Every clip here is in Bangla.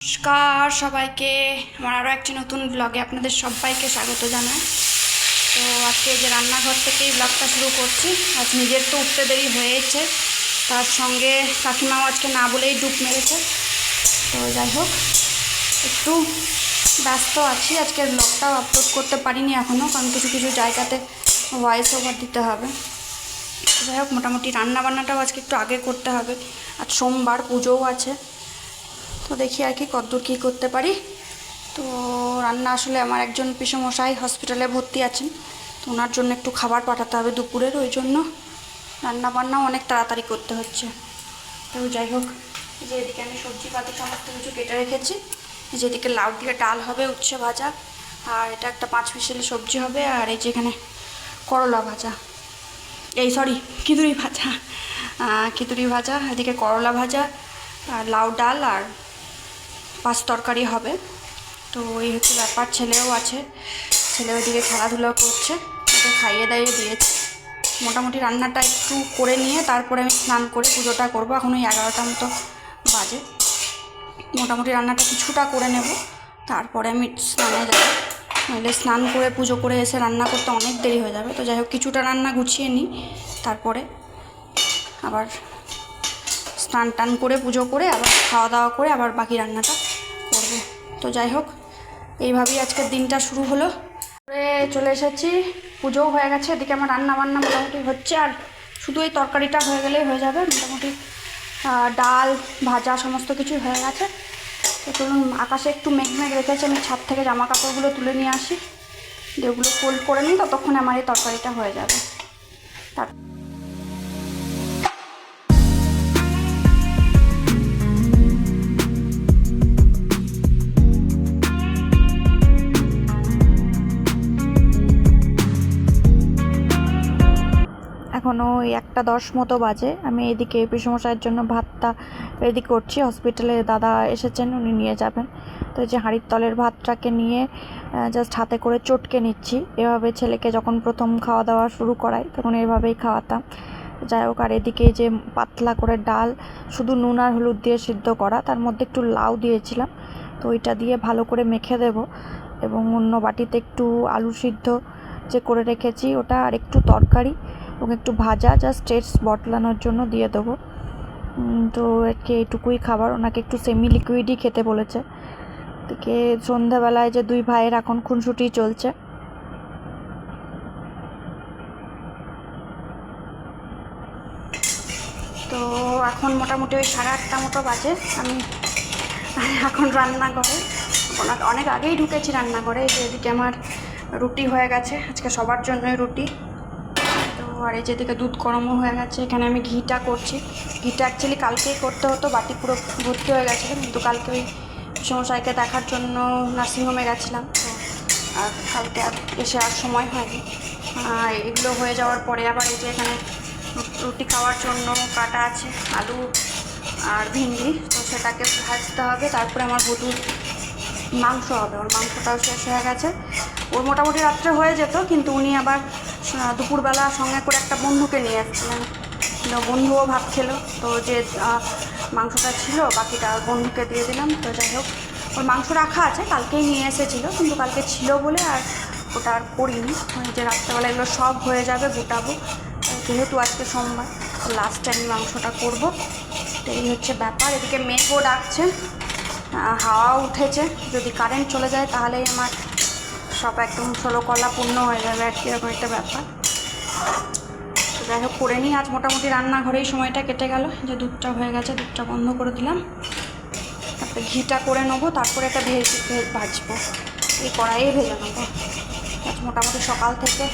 নমস্কার সবাইকে, আমার আরও একটি নতুন ব্লগে আপনাদের সবাইকে স্বাগত জানাই। তো আজকে যে রান্নাঘর থেকেই ব্লগটা শুরু করছি, আজ নিজের তো উঠতে দেরি হয়েছে, তার সঙ্গে কাকিমাও আজকে না বলেই ডুব মেরেছে। তো যাই হোক, একটু ব্যস্ত আছি আজকের ব্লগটাও আপলোড করতে পারিনি এখনও, কারণ কিছু কিছু জায়গাতে ভয়েস ওভার দিতে হবে। যাই হোক, মোটামুটি রান্নাবান্নাটাও আজকে একটু আগে করতে হবে। আজ সোমবার পুজোও আছে। তো দেখি আর কি কতদূর কী করতে পারি। তো রান্না আসলে আমার একজন পিসমশাই হসপিটালে ভর্তি আছেন। তো ওনার জন্য একটু খাবার পাঠাতে হবে দুপুরের ওই জন্য রান্না বান্নাও অনেক তাড়াতাড়ি করতে হচ্ছে। তো যাই হোক যে এদিকে আমি সবজি পাতি সমস্ত কিছু কেটে রেখেছি। এই যে এদিকে লাউ দিয়ে ডাল হবে উচ্ছে ভাজা। আর এটা একটা পাঁচ পিসেলি সবজি হবে আর এই যে এখানে করলা ভাজা। এই সরি খিচুড়ি ভাজা। আহ, ভাজা এদিকে করলা ভাজা আর লাউ ডাল আর পাঁচ তরকারি হবে। তো এই হচ্ছে ব্যাপার, ছেলেও আছে, ছেলে ওইদিকে খেলাধুলা করছে, ওকে খাইয়ে দাইয়ে দিয়েছে। মোটামুটি রান্নাটা একটু করে নিয়ে তারপরে আমি স্নান করে পুজোটা করব। এখন ওই এগারোটা মতো বাজে। মোটামুটি রান্নাটা কিছুটা করে নেব, তারপরে আমি স্নানে যাব। নইলে স্নান করে পুজো করে এসে রান্না করতে অনেক দেরি হয়ে যাবে। তো যাই হোক, কিছুটা রান্না গুছিয়ে নিই, তারপরে আবার স্নান টান করে পুজো করে আবার খাওয়া দাওয়া করে আবার বাকি রান্নাটা তো যাই হোক, এইভাবেই আজকের দিনটা শুরু হলো। চলে এসেছি, পুজোও হয়ে গেছে, এদিকে আমার রান্না বান্না মোটামুটি হচ্ছে, আর শুধু এই তরকারিটা হয়ে গেলেই হয়ে যাবে, মোটামুটি ডাল, ভাজা, সমস্ত কিছুই হয়ে গেছে। তো চলুন, আকাশে একটু মেঘ মেঘ রেখেছে, আমি ছাদ থেকে জামা কাপড়গুলো তুলে নিয়ে আসি। দিয়ে ওগুলো ফোল্ড করে নিই, ততক্ষণে আমার এই তরকারিটা হয়ে যাবে। তার এখনও ওই একটা দশ মতো বাজে। আমি এদিকে পিসমশাইয়ের জন্য ভাতটা রেডি করছি। হসপিটালে দাদা এসেছেন, উনি নিয়ে যাবেন। তো যে হাঁড়ির তলের ভাতটাকে নিয়ে জাস্ট হাতে করে চটকে নিচ্ছি। এভাবে ছেলেকে যখন প্রথম খাওয়া দাওয়া শুরু করাই, তখন এভাবেই খাওয়াতাম। যাই হোক, আর এদিকে যে পাতলা করে ডাল, শুধু নুন আর হলুদ দিয়ে সিদ্ধ করা, তার মধ্যে একটু লাউ দিয়েছিলাম। তো ওইটা দিয়ে ভালো করে মেখে দেব। এবং অন্য বাটিতে একটু আলু সিদ্ধ যে করে রেখেছি, ওটা আর একটু তরকারি। এবং একটু ভাজা জাস্ট টেস্ট বটলানোর জন্য দিয়ে দেবো। তো আজকে এইটুকুই খাবার। ওনাকে একটু সেমি লিকুইডই খেতে বলেছে। থেকে সন্ধ্যাবেলায় যে দুই ভাইয়ের এখন খুনসুটি চলছে। তো এখন মোটামুটি ওই সাড়ে আটটা মতো বাজে। আমি এখন রান্নাঘরে। অনেক অনেক আগেই ঢুকেছি রান্নাঘরে। এদিকে আমার রুটি হয়ে গেছে। আজকে সবার জন্যই রুটি। আর এই যেদিকে দুধ গরমও হয়ে গেছে, এখানে আমি ঘিটা করছি। ঘিটা অ্যাকচুয়ালি কালকেই করতে হতো, বাটি পুরো ভর্তি হয়ে গেছিল, কিন্তু কালকে ওই সমস্যাকে দেখার জন্য নার্সিংহোমে গেছিলাম। তো আর কালকে আর এসে আর সময় হয়নি। এগুলো হয়ে যাওয়ার পরে আবার এই যে এখানে রুটি খাওয়ার জন্য কাটা আছে, আলু আর ভিন্ডি, তো সেটাকে ভাজতে হবে। তারপরে আমার বধুর মাংস হবে, ওর মাংসটাও শেষ হয়ে গেছে। ওর মোটামুটি রাত্রে হয়ে যেত, কিন্তু উনি আবার দুপুরবেলা সঙ্গে করে একটা বন্ধুকে নিয়ে এসেছিলেন তো বন্ধুও ভাত খেলো তো যে মাংসটা ছিল, বাকিটা বন্ধুকে দিয়ে দিলাম, তো যাই হোক। ওর মাংস রাখা আছে, কালকেই নিয়ে এসেছিল, কিন্তু কালকে ছিল বলে আর ওটা আর করিনি। যে রাত্রেবেলা এগুলো সব হয়ে যাবে, গোটাবো। যেহেতু আজকে সোমবার লাস্টে আমি মাংসটা করব। তো এই হচ্ছে ব্যাপার, এদিকে মেঘও ডাকছে হাওয়া উঠেছে। যদি কারেন্ট চলে যায়, তাহলেই আমার সব একদম ষোলো কলা পূর্ণ হয়ে যাবে আর কি, এরকম একটা ব্যাপার। তো যাই হোক, করে নিই। আজ মোটামুটি রান্নাঘরেই সময়টা কেটে গেল। যে দুধটা হয়ে গেছে, দুধটা বন্ধ করে দিলাম। তারপরে ঘিটা করে নেব, তারপরে একটা ভেজ ভেজ ভাজবো। এই কড়াইয়ে ভেজে নেব। আজ মোটামুটি সকাল থেকে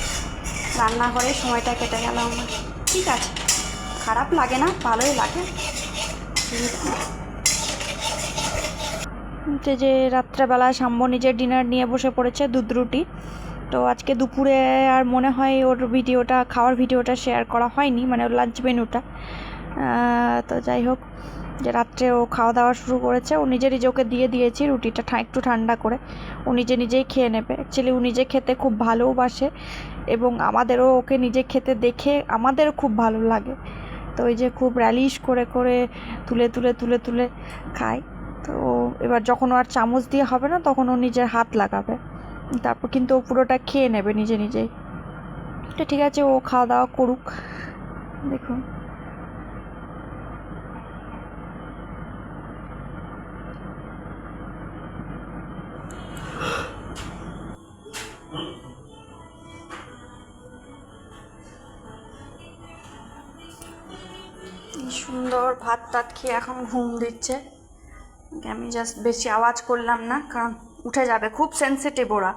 রান্নাঘরেই সময়টা কেটে গেল আমার। ঠিক আছে। খারাপ লাগে না, ভালোই লাগে। নেই। যে রাত্রেবেলায় সাম্য নিজের ডিনার নিয়ে বসে পড়েছে দুধ রুটি। তো আজকে দুপুরে আর মনে হয় ওর ভিডিওটা, খাওয়ার ভিডিওটা শেয়ার করা হয়নি মানে ওর লাঞ্চ মেনুটা তো যাই হোক, যে রাত্রে ও খাওয়া দাওয়া শুরু করেছে, ও নিজে নিজে ওকে দিয়ে দিয়েছি রুটিটা ঠা- একটু ঠান্ডা করে। ও নিজে নিজেই খেয়ে নেবে। অ্যাকচুয়ালি ও নিজে খেতে খুব ভালোবাসে এবং আমাদেরও ওকে নিজে খেতে দেখে আমাদেরও খুব ভালো লাগে। তো ওই যে খুব র্যালিশ করে করে তুলে তুলে তুলে তুলে খায়। তো এবার যখন আর চামচ দিয়ে হবে না, তখন ও নিজের হাত লাগাবে। তারপর কিন্তু ও পুরোটা খেয়ে নেবে নিজে নিজেই। তো ঠিক আছে, ও খাওয়া দাওয়া করুক। দেখুন। সুন্দর ভাত টাত খেয়ে এখন ঘুম দিচ্ছে। আমি জাস্ট বেশি আওয়াজ করলাম না, কারণ উঠে যাবে, খুব সেন্সিটিভ ওরা।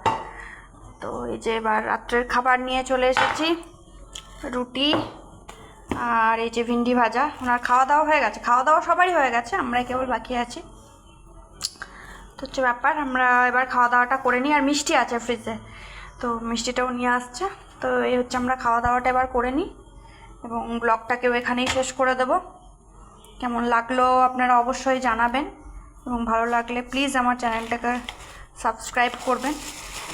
তো এই যে এবার রাত্রের খাবার নিয়ে চলে এসেছি, রুটি আর এই যে ভিন্ডি ভাজা। ওনার খাওয়া দাওয়া হয়ে গেছে। খাওয়া দাওয়া সবারই হয়ে গেছে, আমরাই কেবল বাকি আছি। তো হচ্ছে ব্যাপার, আমরা এবার খাওয়া দাওয়াটা করে নিই। আর মিষ্টি আছে ফ্রিজে তো মিষ্টিটাও নিয়ে আসছে। তো এই হচ্ছে আমরা খাওয়া দাওয়াটা এবার করে নিই। এবং ব্লগটাকেও এখানেই শেষ করে দেব। কেমন লাগল আপনারা অবশ্যই জানাবেন। এবং ভালো লাগলে প্লিজ আমার চ্যানেলটাকে সাবস্ক্রাইব করবেন।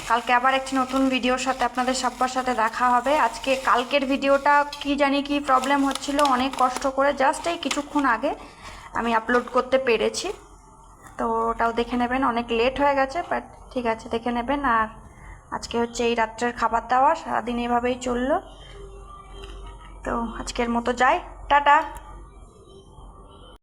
কালকে আবার একটি নতুন ভিডিওর সাথে আপনাদের সবার সাথে দেখা হবে। আজকে কালকের ভিডিওটা কি জানি কি প্রবলেম হচ্ছিল, অনেক কষ্ট করে জাস্ট এই কিছুক্ষণ আগে আমি আপলোড করতে পেরেছি। তো ওটাও দেখে নেবেন, অনেক লেট হয়ে গেছে বাট ঠিক আছে, দেখে নেবেন। আর আজকে হচ্ছে এই রাত্রের খাবার দাওয়া সারাদিন এভাবেই চলল। তো আজকের মতো যাই, টাটা!